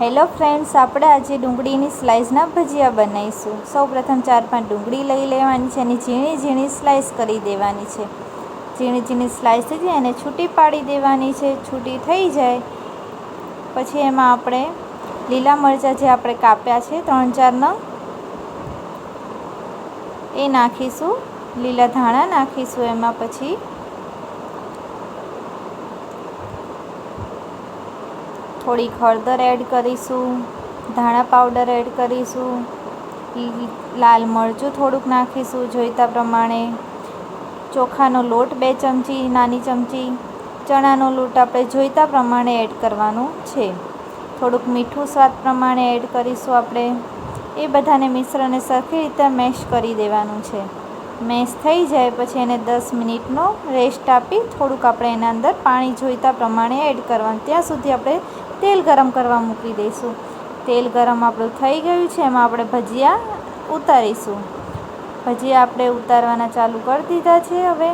Hello friends, આપણે આજે ડુંગળીની સ્લાઇસના ભજીયા બનાવીશું. સૌપ્રથમ ચાર પાંચ ડુંગળી લઈ લેવાની છે અને ઝીણી ઝીણી સ્લાઇસ કરી દેવાની છે. ઝીણી ઝીણી સ્લાઇસ થઈ જાય એને છૂટી પાડી દેવાની છે. છૂટી થઈ જાય, પછી એમાં આપણે લીલા મરચાં જે આપણે કાપ્યા છે, ત્રણ ચાર નંગ, એ નાખીશું. લીલા ધાણા નાખીશું એમાં પછી થોડીક હળદર એડ કરીશું, ધાણા પાવડર એડ કરીશું લાલ મરચું થોડુંક નાખીશું જોઈતા પ્રમાણે. ચોખાનો લોટ બે ચમચી, નાની ચમચી, ચણાનો લોટ આપણે જોઈતા પ્રમાણે એડ કરવાનું છે. થોડુંક મીઠું સ્વાદ પ્રમાણે એડ કરીશું આપણે. એ બધાને મિશ્રને સરખી રીતે મેશ કરી દેવાનું છે. મેશ થઈ જાય પછી એને દસ મિનિટનો રેસ્ટ આપી થોડુંક આપણે એના અંદર પાણી જોઈતા પ્રમાણે એડ કરવાનું. ત્યાં સુધી આપણે તેલ ગરમ કરવા મૂકી દઈશું. તેલ ગરમ આપણું થઈ ગયું છે, એમાં આપણે ભજીયા ઉતારીશું. ભજીયા આપણે ઉતારવાના ચાલુ કરી દીધા છે હવે.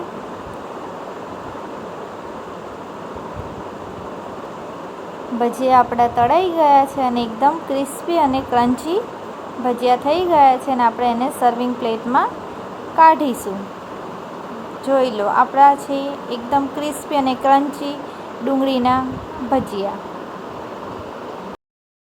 ભજીયા આપણા તળાઈ ગયા છે અને એકદમ ક્રિસ્પી અને ક્રન્ચી ભજીયા થઈ ગયા છે અને આપણે એને સર્વિંગ પ્લેટમાં કાઢીશું. જોઈ લો, આપણા છે એકદમ ક્રિસ્પી અને ક્રન્ચી ડુંગળીના ભજીયા.